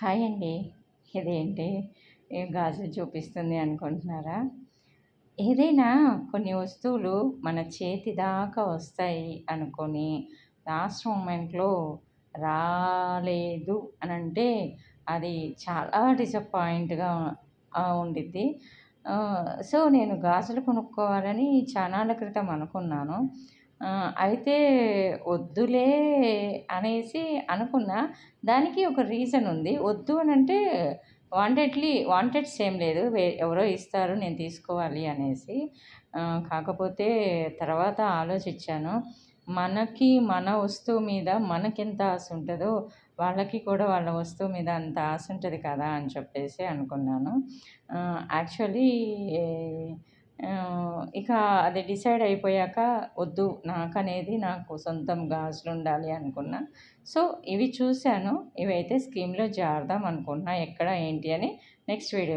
Hi అండి. ఇదేంటి? ఏం గాజులు చూపిస్తుంది అనుకుంటున్నారా? ఏదైనా కొన్ని వస్తువులు మన చేతి దాకా వస్తాయి అనుకొని లాస్ట్ మూమెంట్లో రాలేదు అని అంటే అది చాలా డిసప్పాయింట్గా ఉండిద్ది. సో నేను గాజులు కొనుక్కోవాలని చాలా క్రితం అనుకున్నాను. అయితే వద్దులే అనేసి అనుకున్నా. దానికి ఒక రీజన్ ఉంది. వద్దు అని అంటే వాంటెడ్లీ వాంటెడ్స్ ఏం లేదు. వే ఎవరో ఇస్తారు నేను తీసుకోవాలి అనేసి. కాకపోతే తర్వాత ఆలోచించాను. మనకి మన వస్తువు మీద మనకెంత ఆశ ఉంటుందో వాళ్ళకి కూడా వాళ్ళ వస్తువు మీద అంత ఆశ ఉంటుంది కదా అని చెప్పేసి అనుకున్నాను. యాక్చువల్లీ ఇక అది డిసైడ్ అయిపోయాక వద్దు నాకనేది నాకు సొంతం గాజులు ఉండాలి అనుకున్నా. సో ఇవి చూశాను. ఇవైతే స్కీమ్లో జారుదాం అనుకుంటున్నా ఎక్కడ ఏంటి అని నెక్స్ట్ వీడియో